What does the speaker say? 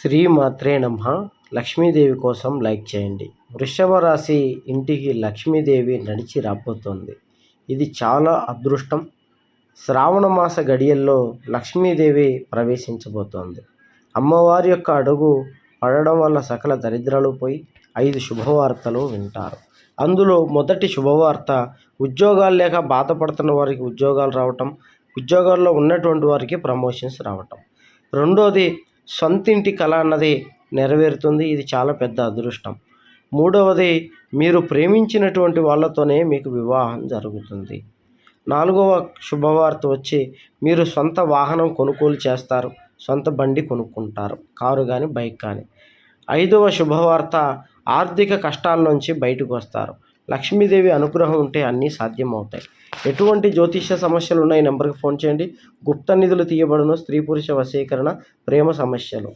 శ్రీమాత్రే నమ. లక్ష్మీదేవి కోసం లైక్ చేయండి. వృషభ రాశి ఇంటికి లక్ష్మీదేవి నడిచి రాబోతోంది. ఇది చాలా అదృష్టం. శ్రావణ మాస గడియల్లో లక్ష్మీదేవి ప్రవేశించబోతోంది. అమ్మవారి యొక్క అడుగు పడడం వల్ల సకల దరిద్రాలు పోయి ఐదు శుభవార్తలు వింటారు. అందులో మొదటి శుభవార్త ఉద్యోగాలు లేక బాధపడుతున్న వారికి ఉద్యోగాలు రావటం ఉద్యోగాల్లో ఉన్నటువంటి వారికి ప్రమోషన్స్ రావటం. రెండోది సొంతింటి కళ అన్నది నెరవేరుతుంది. ఇది చాలా పెద్ద అదృష్టం. మూడవది మీరు ప్రేమించినటువంటి వాళ్ళతోనే మీకు వివాహం జరుగుతుంది. నాలుగవ శుభవార్త వచ్చి మీరు సొంత వాహనం కొనుగోలు చేస్తారు. సొంత బండి కొనుక్కుంటారు. కారు కానీ బైక్ కానీ ఐదవ శుభవార్త ఆర్థిక కష్టాల నుంచి బయటకు వస్తారు. లక్ష్మీదేవి అనుగ్రహం ఉంటే అన్నీ సాధ్యం అవుతాయి ఎటువంటి జ్యోతిష్య సమస్యలు ఉన్నాయి నెంబర్కి ఫోన్ చేయండి. గుప్త నిధులు తీయబడును. స్త్రీ పురుష వశీకరణ ప్రేమ సమస్యలు.